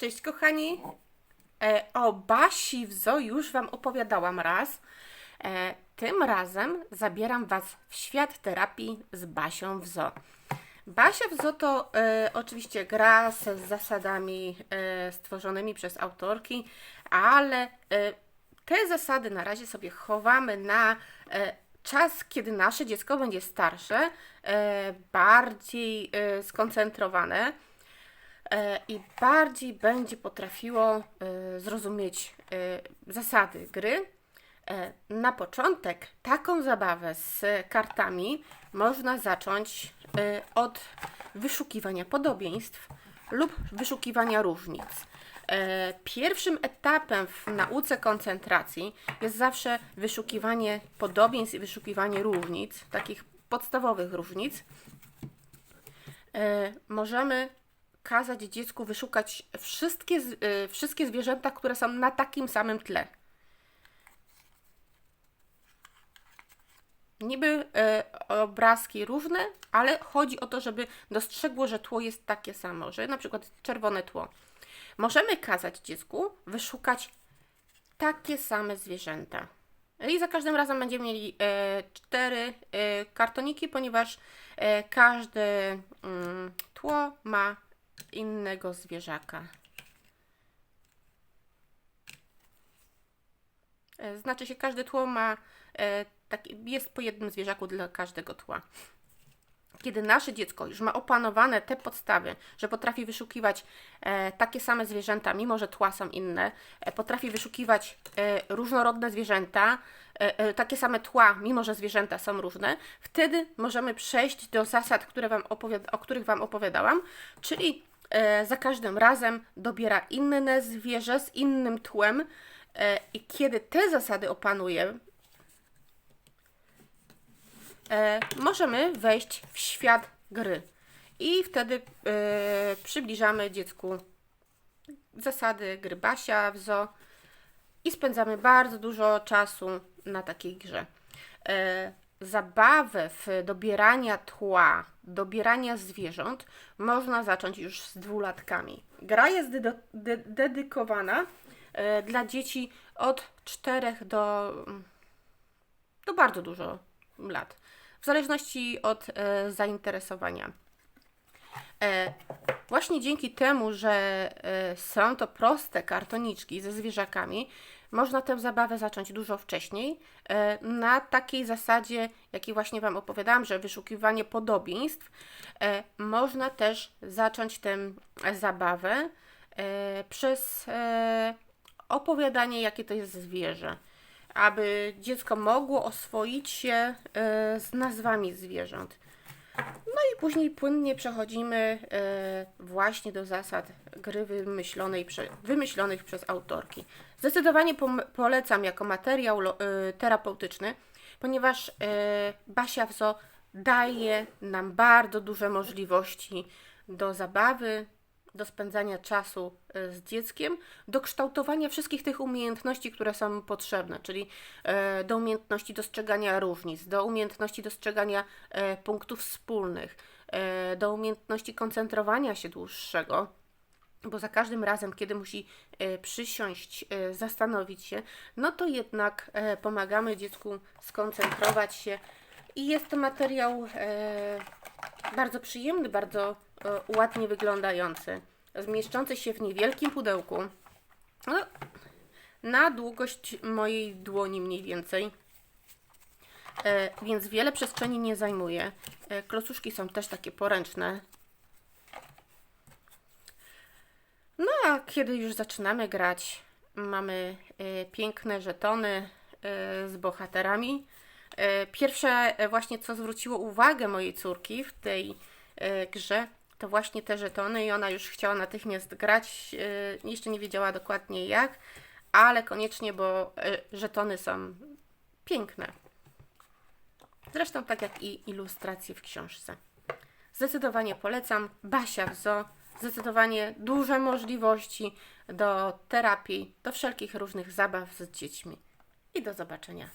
Cześć kochani. E, o Basi w zoo już Wam opowiadałam raz. E, tym razem zabieram Was w świat terapii z Basią w zoo. Basia w zoo to e, oczywiście gra z zasadami stworzonymi przez autorki, ale te zasady na razie sobie chowamy na czas, kiedy nasze dziecko będzie starsze, bardziej skoncentrowane i bardziej będzie potrafiło e, zrozumieć e, zasady gry. E, Na początek taką zabawę z kartami można zacząć e, od wyszukiwania podobieństw lub wyszukiwania różnic. E, Pierwszym etapem w nauce koncentracji jest zawsze wyszukiwanie podobieństw i wyszukiwanie różnic, takich podstawowych różnic. E, Możemy kazać dziecku wyszukać wszystkie, e, wszystkie zwierzęta, które są na takim samym tle. Niby e, obrazki różne, ale chodzi o to, żeby dostrzegło, że tło jest takie samo, że na przykład czerwone tło. Możemy kazać dziecku wyszukać takie same zwierzęta. I za każdym razem będziemy mieli e, cztery e, kartoniki, ponieważ e, każde mm, tło ma innego zwierzaka. E, Znaczy się, każde tło ma, e, taki, jest po jednym zwierzaku dla każdego tła. Kiedy nasze dziecko już ma opanowane te podstawy, że potrafi wyszukiwać e, takie same zwierzęta, mimo że tła są inne, potrafi wyszukiwać różnorodne zwierzęta, takie same tła, mimo że zwierzęta są różne, wtedy możemy przejść do zasad, które wam o których Wam opowiadałam, czyli za każdym razem dobiera inne zwierzę z innym tłem e, i kiedy te zasady opanuje, e, możemy wejść w świat gry. I wtedy e, przybliżamy dziecku zasady gry Basia w zoo i spędzamy bardzo dużo czasu na takiej grze. Zabawę w dobierania tła, dobierania zwierząt można zacząć już z dwulatkami. Gra jest dedo- de- dedykowana e, dla dzieci od 4 do, do bardzo dużo lat, w zależności od e, zainteresowania. E, właśnie dzięki temu, że e, są to proste kartoniczki ze zwierzakami, można tę zabawę zacząć dużo wcześniej, e, na takiej zasadzie, jakiej właśnie Wam opowiadałam, że wyszukiwanie podobieństw. Można też zacząć tę zabawę przez opowiadanie, jakie to jest zwierzę, aby dziecko mogło oswoić się z nazwami zwierząt. No i później płynnie przechodzimy e, właśnie do zasad gry wymyślonej wymyślonych przez autorki. Zdecydowanie polecam jako materiał e, terapeutyczny, ponieważ e, Basia w Zoo daje nam bardzo duże możliwości do zabawy, do spędzania czasu e, z dzieckiem, do kształtowania wszystkich tych umiejętności, które są potrzebne, czyli e, do umiejętności dostrzegania różnic, do umiejętności dostrzegania e, punktów wspólnych, do umiejętności koncentrowania się dłuższego, bo za każdym razem, kiedy musi przysiąść, zastanowić się, no to jednak pomagamy dziecku skoncentrować się i jest to materiał bardzo przyjemny, bardzo ładnie wyglądający, zmieszczący się w niewielkim pudełku. No, na długość mojej dłoni mniej więcej. E, więc wiele przestrzeni nie zajmuje. E, klocuszki są też takie poręczne. No a kiedy już zaczynamy grać, mamy e, piękne żetony e, z bohaterami. E, Pierwsze e, właśnie co zwróciło uwagę mojej córki w tej e, grze, to właśnie te żetony i ona już chciała natychmiast grać. e, Jeszcze nie wiedziała dokładnie jak, ale koniecznie, bo e, żetony są piękne. Zresztą tak jak i ilustracje w książce. Zdecydowanie polecam. Basia w zoo. Zdecydowanie duże możliwości do terapii, do wszelkich różnych zabaw z dziećmi. I do zobaczenia